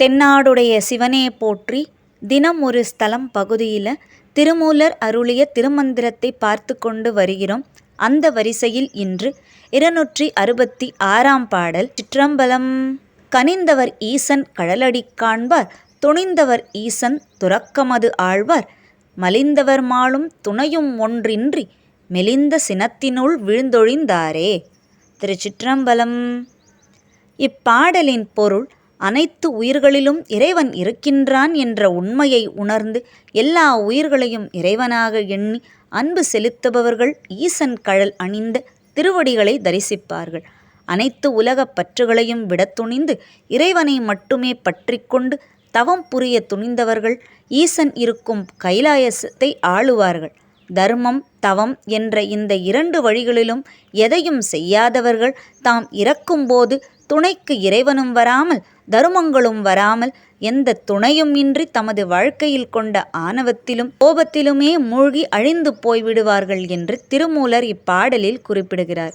தென்னாடுடைய சிவனே போற்றி தினம் ஒரு ஸ்தலம் பகுதியில் திருமூலர் அருளிய திருமந்திரத்தை பார்த்து கொண்டு வருகிறோம். அந்த வரிசையில் இன்று இருநூற்றி அறுபத்தி ஆறாம் பாடல் சிற்றம்பலம். கனிந்தவர் ஈசன் கழலடி காண்பார் துணிந்தவர் ஈசன் துறக்கமது ஆழ்வார். மலிந்தவர் மாளும் துணையும் ஒன்றின்றி மெலிந்த சினத்தினுள் விழுந்தொழிந்தாரே. திருச்சிற்றம்பலம். இப்பாடலின் பொருள் அனைத்து உயிர்களிலும் இறைவன் இருக்கின்றான் என்ற உண்மையை உணர்ந்து எல்லா உயிர்களையும் இறைவனாக எண்ணி அன்பு செலுத்துபவர்கள் ஈசன் கழல் அணிந்த திருவடிகளை தரிசிப்பார்கள். அனைத்து உலகப் பற்றுகளையும் விடத் துணிந்து இறைவனை மட்டுமே பற்றிக்கொண்டு தவம் புரிய துணிந்தவர்கள் ஈசன் இருக்கும் கைலாயசத்தை ஆளுவார்கள். தர்மம் தவம் என்ற இந்த இரண்டு வழிகளிலும் எதையும் செய்யாதவர்கள் தாம் இறக்கும்போது துணைக்கு இறைவனும் வராமல் தருமங்களும் வராமல் எந்த துணையும் இன்றி தமது வாழ்க்கையில் கொண்ட ஆணவத்திலும் கோபத்திலுமே மூழ்கி அழிந்து போய்விடுவார்கள் என்று திருமூலர் இப்பாடலில் குறிப்பிடுகிறார்.